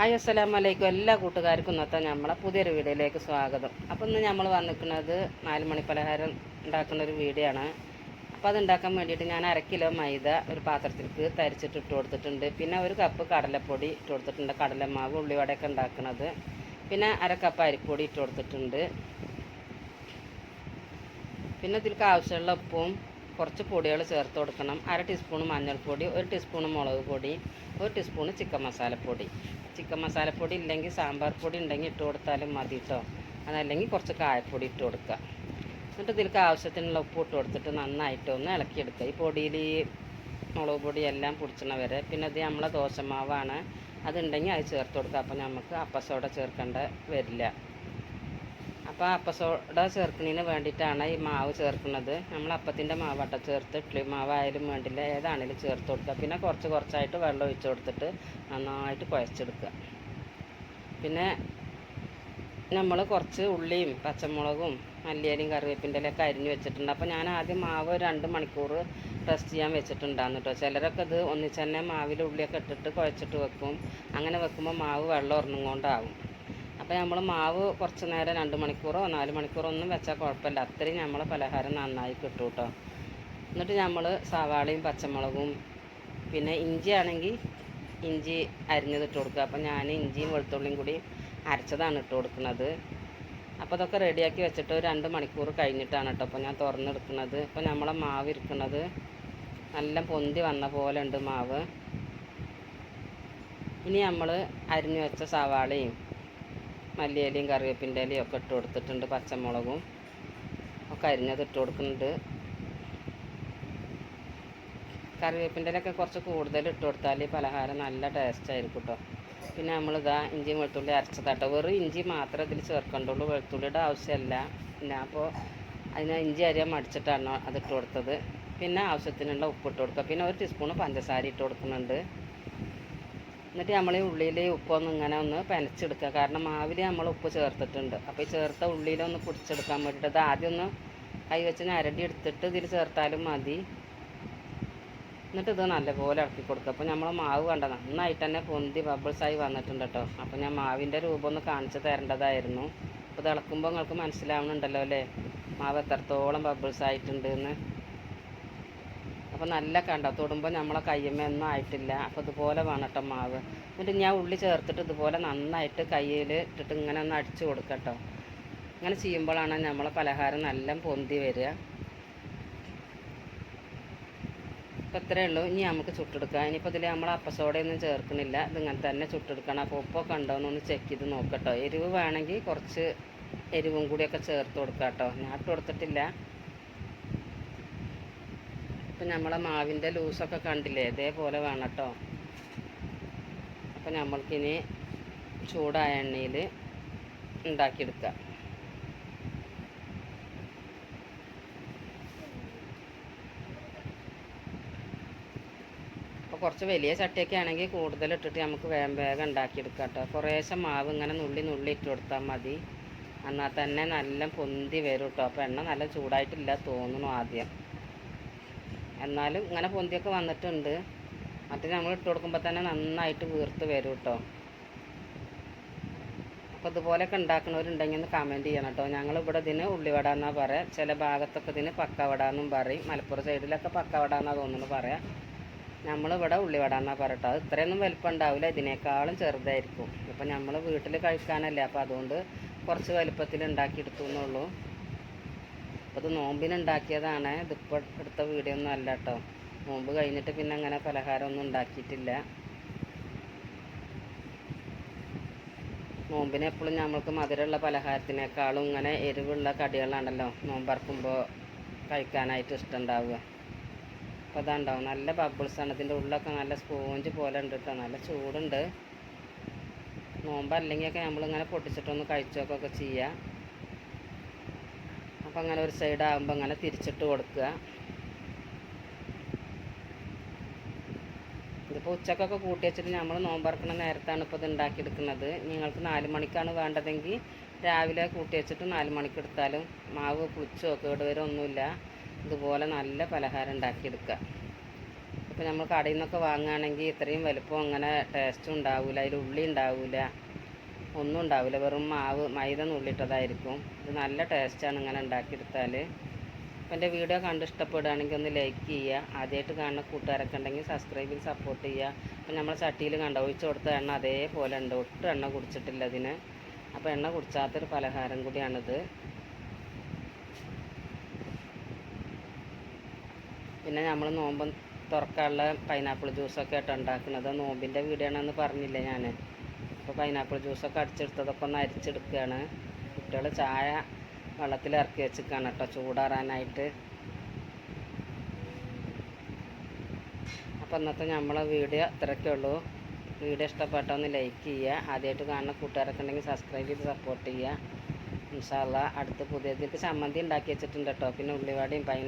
Hi അസ്സലാമു അലൈക്കും എല്ലാ കൂട്ടുകാർക്കും ഇന്നത്തെ നമ്മളെ പുതിയൊരു വീഡിയോയിലേക്ക് സ്വാഗതം. അപ്പോൾ ഇന്ന് നമ്മൾ വന്നിരിക്കുന്നത് നാല് മണി പലഹാരം ഉണ്ടാക്കുന്ന ഒരു വീഡിയോ ആണ്. അപ്പോൾ അത് ഉണ്ടാക്കാൻ വേണ്ടിയിട്ട് ഞാൻ അര കിലോ മൈദ ഒരു പാത്രത്തിലേക്ക് തരിച്ചിട്ട് ഇട്ട് കൊടുത്തിട്ടുണ്ട്. പിന്നെ ഒരു കപ്പ് കടലപ്പൊടി ഇട്ട് കൊടുത്തിട്ടുണ്ട്. കടലമാവ് ഉള്ളിവടയൊക്കെ ഉണ്ടാക്കുന്നത്. പിന്നെ അര കപ്പ് അരിപ്പൊടി ഇട്ട് കൊടുത്തിട്ടുണ്ട്. പിന്നെ ഇതിലേക്ക് ആവശ്യമുള്ള ഉപ്പും കുറച്ച് പൊടികൾ ചേർത്ത് കൊടുക്കണം. അര ടീസ്പൂൺ മഞ്ഞൾപ്പൊടി ഒരു ടീസ്പൂൺ മുളക് പൊടി ഒരു ടീസ്പൂൺ ചിക്കൻ മസാലപ്പൊടി ചിക്കൻ മസാലപ്പൊടി ഇല്ലെങ്കിൽ സാമ്പാർ പൊടി ഉണ്ടെങ്കിൽ ഇട്ട് കൊടുത്താലും മതി കേട്ടോ അതല്ലെങ്കിൽ കുറച്ച് കായപ്പൊടി ഇട്ട് കൊടുക്കുക എന്നിട്ട് ഇതിലേക്ക് ആവശ്യത്തിനുള്ള ഉപ്പ് ഇട്ട് കൊടുത്തിട്ട് നന്നായിട്ട് ഒന്ന് ഇളക്കിയെടുക്കുക ഈ പൊടിയിൽ ഈ മുളക് പൊടി എല്ലാം പൊടിച്ചണ വരെ. പിന്നെ ഇത് നമ്മളെ ദോശമാവാണ്. അതുണ്ടെങ്കിൽ അത് ചേർത്ത് കൊടുക്കുക അപ്പോൾ നമുക്ക് അപ്പസോഡ ചേർക്കേണ്ട വരില്ല. അപ്പോൾ അപ്പസോട ചേർക്കുന്നതിന് വേണ്ടിയിട്ടാണ് ഈ മാവ് ചേർക്കുന്നത്. നമ്മൾ അപ്പത്തിന്റെ മാവട്ട ചേർത്ത് ഇഡ്ഡലി മാവായാലും വേണ്ടില്ല ഏതാണെങ്കിലും ചേർത്ത് കൊടുക്കുക. പിന്നെ കുറച്ച് കുറച്ചായിട്ട് വെള്ളം ഒഴിച്ച് കൊടുത്തിട്ട് നന്നായിട്ട് കുഴച്ചെടുക്കുക. പിന്നെ നമ്മൾ കുറച്ച് ഉള്ളിയും പച്ചമുളകും മല്ലിയലയും കറിവേപ്പിന്റെ ഒക്കെ അരിഞ്ഞ് വെച്ചിട്ടുണ്ട്. അപ്പോൾ ഞാൻ ആദ്യം മാവ് രണ്ട് മണിക്കൂർ റെസ്റ്റ് ചെയ്യാൻ വെച്ചിട്ടുണ്ടായിരുന്നു കേട്ടോ ചിലരൊക്കെ ഇത് ഒന്നിച്ച് തന്നെ മാവിൽ ഉള്ളിയൊക്കെ ഇട്ടിട്ട് കുഴച്ചിട്ട് വെക്കും. അങ്ങനെ വെക്കുമ്പോൾ മാവ് വെള്ളം ഉറങ്ങുകൊണ്ടാവും അപ്പോൾ നമ്മൾ മാവ് കുറച്ച് നേരം രണ്ട് മണിക്കൂറോ നാല് മണിക്കൂറോ ഒന്നും വെച്ചാൽ കുഴപ്പമില്ല. അത്രയും നമ്മൾ പലഹാരം നന്നായി കിട്ടും കേട്ടോ എന്നിട്ട് നമ്മൾ സവാളയും പച്ചമുളകും പിന്നെ ഇഞ്ചി ആണെങ്കിൽ ഇഞ്ചി അരിഞ്ഞത് കൊടുക്കുക. അപ്പോൾ ഞാൻ ഇഞ്ചിയും വെളുത്തുള്ളിയും കൂടി അരച്ചതാണ് ഇട്ട് കൊടുക്കുന്നത്. അപ്പോൾ അതൊക്കെ റെഡിയാക്കി വെച്ചിട്ട് രണ്ട് മണിക്കൂർ കഴിഞ്ഞിട്ടാണ് കേട്ടോ അപ്പോൾ ഞാൻ തുറന്നെടുക്കുന്നത്. അപ്പോൾ നമ്മളെ മാവ് ഇരിക്കുന്നത് നല്ല പൊന്തി വന്ന പോലെ ഉണ്ട് മാവ്. ഇനി നമ്മൾ അരിഞ്ഞു വെച്ച സവാളയും മല്ലിയിലയും കറിവേപ്പിന്റെ ഇലയും ഒക്കെ ഇട്ട് കൊടുത്തിട്ടുണ്ട് പച്ചമുളകും ഒക്കെ അരിഞ്ഞത് ഇട്ട് കൊടുക്കുന്നുണ്ട്. കറിവേപ്പിന്റെ ഇലയൊക്കെ കുറച്ച് കൂടുതൽ ഇട്ട് കൊടുത്താൽ പലഹാരം നല്ല ടേസ്റ്റ് ആയിരിക്കും കേട്ടോ പിന്നെ നമ്മളിതാ ഇഞ്ചി വെളുത്തുള്ളി അരച്ചതാട്ടോ. വെറും ഇഞ്ചി മാത്രമേ ഇതിൽ ചേർക്കേണ്ടുള്ളൂ. വെളുത്തുള്ളിയുടെ ആവശ്യമല്ല. പിന്നെ അപ്പോൾ അതിന് ഇഞ്ചി അരിയാൻ മടിച്ചിട്ടാണ് അത് ഇട്ട് കൊടുത്തത്. പിന്നെ ആവശ്യത്തിനുള്ള ഉപ്പ് ഇട്ട് കൊടുക്കുക. പിന്നെ ഒരു ടീസ്പൂൺ പഞ്ചസാര ഇട്ട് കൊടുക്കുന്നുണ്ട്. എന്നിട്ട് നമ്മൾ ഈ ഉള്ളിയിൽ ഉപ്പൊന്ന് ഇങ്ങനെ ഒന്ന് പനച്ചെടുക്കുക. കാരണം മാവിൽ നമ്മൾ ഉപ്പ് ചേർത്തിട്ടുണ്ട്. അപ്പോൾ ഈ ചേർത്ത ഉള്ളിയിലൊന്ന് പൊടിച്ചെടുക്കാൻ വേണ്ടിയിട്ട് ആദ്യം ഒന്ന് കൈ വെച്ച് ഞരടി എടുത്തിട്ട് ഇതിൽ ചേർത്താലും മതി. എന്നിട്ട് ഇത് നല്ലപോലെ ഇളക്കി കൊടുക്കുക. അപ്പോൾ നമ്മൾ മാവ് കണ്ട നന്നായിട്ട് തന്നെ പൊന്തി ബബിൾസായി വന്നിട്ടുണ്ട് കേട്ടോ അപ്പോൾ ഞാൻ മാവിന്റെ രൂപം ഒന്ന് കാണിച്ച് തരേണ്ടതായിരുന്നു. അപ്പോൾ ഇത് ഇളക്കുമ്പോൾ നിങ്ങൾക്ക് മനസ്സിലാവുന്നുണ്ടല്ലോ അല്ലേ? മാവ് എത്രത്തോളം ബബിൾസ് ആയിട്ടുണ്ട് എന്ന്. അപ്പോൾ നല്ല കണ്ട? തൊടുമ്പോൾ നമ്മളെ കയ്യമ്മയൊന്നും ആയിട്ടില്ല. അപ്പോൾ ഇതുപോലെ വേണം കേട്ടോ മാവ്. എന്നിട്ട് ഞാൻ ഉള്ളി ചേർത്തിട്ട് ഇതുപോലെ നന്നായിട്ട് കയ്യിൽ ഇട്ടിട്ട് ഇങ്ങനെ ഒന്ന് അടിച്ചു കൊടുക്കട്ടോ. ഇങ്ങനെ ചെയ്യുമ്പോഴാണ് നമ്മളെ പലഹാരം നല്ല പൊന്തി വരിക. അപ്പോൾ ഇത്രയേ ഉള്ളൂ. ഇനി നമുക്ക് ചുട്ടെടുക്കാം. ഇനിയിപ്പോൾ ഇതിൽ നമ്മൾ അപ്പസോഡയൊന്നും ചേർക്കണില്ല ഇതിങ്ങനെ തന്നെ ചുട്ടെടുക്കണം. അപ്പോൾ ഉപ്പൊക്കെ ഉണ്ടോ എന്നൊന്ന് ചെക്ക് ചെയ്ത് നോക്കട്ടോ. എരിവ് വേണമെങ്കിൽ കുറച്ച് എരിവും കൂടിയൊക്കെ ചേർത്ത് കൊടുക്കാം കേട്ടോ ഞാൻ ഇട്ട് കൊടുത്തിട്ടില്ല. ഇപ്പം നമ്മളെ മാവിന്റെ ലൂസൊക്കെ കണ്ടില്ലേ? ഇതേപോലെ വേണം കേട്ടോ അപ്പം നമ്മൾക്കിനി ചൂടായ എണ്ണയിൽ ഉണ്ടാക്കിയെടുക്കാം. അപ്പോൾ കുറച്ച് വലിയ ചട്ടിയൊക്കെ ആണെങ്കിൽ കൂടുതൽ ഇട്ടിട്ട് നമുക്ക് വേഗം വേഗം ഉണ്ടാക്കിയെടുക്കാം കേട്ടോ കുറേശ്ശെ മാവ് ഇങ്ങനെ നുള്ളി നുള്ളി ഇട്ട് കൊടുത്താൽ മതി. എന്നാൽ തന്നെ നല്ല പൊന്തി വരും കേട്ടോ അപ്പോൾ എണ്ണ നല്ല ചൂടായിട്ടില്ല തോന്നുന്നു ആദ്യം. എന്നാലും ഇങ്ങനെ പൊന്തിയൊക്കെ വന്നിട്ടുണ്ട്. മറ്റേ നമ്മൾ ഇട്ട് കൊടുക്കുമ്പോൾ തന്നെ നന്നായിട്ട് വീർത്ത് വരും കേട്ടോ അപ്പോൾ ഇതുപോലെയൊക്കെ ഉണ്ടാക്കുന്നവരുണ്ടെങ്കിൽ ഒന്ന് കമന്റ് ചെയ്യണം കേട്ടോ ഞങ്ങൾ ഇവിടെ ഇതിന് ഉള്ളിവട എന്നാണ് പറയാം. ചില ഭാഗത്തൊക്കെ ഇതിന് പക്കവട എന്നും പറയും. മലപ്പുറം സൈഡിലൊക്കെ പക്കവട എന്നാണ് തോന്നുന്നു പറയാം. നമ്മളിവിടെ ഉള്ളിവട എന്നാണ് പറയട്ടോ അത് ഇത്രയൊന്നും വലിപ്പം ഉണ്ടാവില്ല ഇതിനേക്കാളും ചെറുതായിരിക്കും. ഇപ്പം നമ്മൾ വീട്ടിൽ കഴിക്കാനല്ലേ. അപ്പോൾ അതുകൊണ്ട് കുറച്ച് വലിപ്പത്തിൽ ഉണ്ടാക്കിയെടുത്തു എന്നുള്ളൂ അപ്പോൾ ഇത് നോമ്പിന് ഉണ്ടാക്കിയതാണ് ഇതിപ്പോൾ എടുത്ത വീഡിയോ ഒന്നും അല്ല കേട്ടോ നോമ്പ് കഴിഞ്ഞിട്ട് പിന്നെ അങ്ങനെ പലഹാരമൊന്നും ഉണ്ടാക്കിയിട്ടില്ല. നോമ്പിന് എപ്പോഴും നമ്മൾക്ക് മധുരമുള്ള പലഹാരത്തിനേക്കാളും ഇങ്ങനെ എരിവുള്ള കടികളാണല്ലോ നോമ്പറക്കുമ്പോൾ കഴിക്കാനായിട്ട് ഇഷ്ടമുണ്ടാവുക. അപ്പോൾ അതാണ്ടാവും നല്ല ബബിൾസാണ് ഇതിന്റെ ഉള്ളൊക്കെ നല്ല സ്പോഞ്ച് പോലെ ഉണ്ട് കേട്ടോ നല്ല ചൂടുണ്ട്. നോമ്പല്ലെങ്കിലൊക്കെ നമ്മളിങ്ങനെ പൊട്ടിച്ചിട്ടൊന്ന് കഴിച്ചൊക്കെ ചെയ്യാം. അപ്പോൾ അങ്ങനെ ഒരു സൈഡ് ആകുമ്പോൾ അങ്ങനെ തിരിച്ചിട്ട് കൊടുക്കുക. ഇതിപ്പോൾ ഉച്ചക്കൊക്കെ കൂട്ടി വെച്ചിട്ട് നമ്മൾ നോമ്പറക്കണ നേരത്താണ് ഇപ്പോൾ ഇത് ഉണ്ടാക്കിയെടുക്കുന്നത്. നിങ്ങൾക്ക് നാല് മണിക്കാണ് വേണ്ടതെങ്കിൽ രാവിലെ കൂട്ടി വെച്ചിട്ട് നാല് മണിക്ക് എടുത്താലും മാവ് പുളിച്ചോ കേടുവരോ ഒന്നുമില്ല. ഇതുപോലെ നല്ല പലഹാരം ഉണ്ടാക്കിയെടുക്കുക. ഇപ്പം നമ്മൾ കടയിൽ നിന്നൊക്കെ വാങ്ങുകയാണെങ്കിൽ ഇത്രയും വലുപ്പം അങ്ങനെ ടേസ്റ്റും ഉണ്ടാവില്ല അതിൽ ഉള്ളി ഉണ്ടാവില്ല ഒന്നും ഉണ്ടാവില്ല. വെറും മാവ് മൈദ നുള്ളിട്ടതായിരിക്കും. ഇത് നല്ല ടേസ്റ്റാണ് ഇങ്ങനെ ഉണ്ടാക്കിയെടുത്താൽ അപ്പം എന്റെ വീഡിയോ കണ്ട് ഇഷ്ടപ്പെടുകയാണെങ്കിൽ ഒന്ന് ലൈക്ക് ചെയ്യുക. ആദ്യമായിട്ട് കാണുന്ന കൂട്ടുകാരൊക്കെ ഉണ്ടെങ്കിൽ സബ്സ്ക്രൈബ് ചെയ്ത് സപ്പോർട്ട് ചെയ്യുക. അപ്പം നമ്മൾ ചട്ടിയിൽ കണ്ട? ഒഴിച്ച് കൊടുത്ത എണ്ണ അതേപോലെ ഉണ്ട്. ഒട്ടും എണ്ണ കുടിച്ചിട്ടില്ല ഇതിന്. അപ്പോൾ എണ്ണ കുടിച്ചാത്തൊരു പലഹാരം കൂടിയാണിത്. പിന്നെ നമ്മൾ നോമ്പ് തുറക്കാനുള്ള പൈനാപ്പിൾ ജ്യൂസൊക്കെ ആയിട്ട് ഉണ്ടാക്കുന്നത്. നോമ്പിന്റെ ആണെന്ന് പറഞ്ഞില്ലേ ഞാൻ അപ്പോൾ പൈനാപ്പിൾ ജ്യൂസൊക്കെ അടിച്ചെടുത്തതൊക്കെ ഒന്ന് അരിച്ചെടുക്കുകയാണ് കുട്ടികൾ ചായ വെള്ളത്തിൽ ഇറക്കി വെച്ചിരിക്കുകയാണ് കേട്ടോ ചൂടാറാനായിട്ട്. അപ്പോൾ ഇന്നത്തെ നമ്മളെ വീഡിയോ ഇത്രയൊക്കെ ഉള്ളൂ. വീഡിയോ ഇഷ്ടപ്പെട്ട ഒന്ന് ലൈക്ക് ചെയ്യുക. ആദ്യമായിട്ട് കാണുന്ന കൂട്ടുകാരൊക്കെ ഉണ്ടെങ്കിൽ സബ്സ്ക്രൈബ് ചെയ്ത് സപ്പോർട്ട് ചെയ്യുക. ഇൻഷാല്ല അടുത്ത പുതിയതിലേക്ക് ചമ്മന്തി ഉണ്ടാക്കി വെച്ചിട്ടുണ്ട് കേട്ടോ. പിന്നെ ഉള്ളിവാടിയും പൈനാ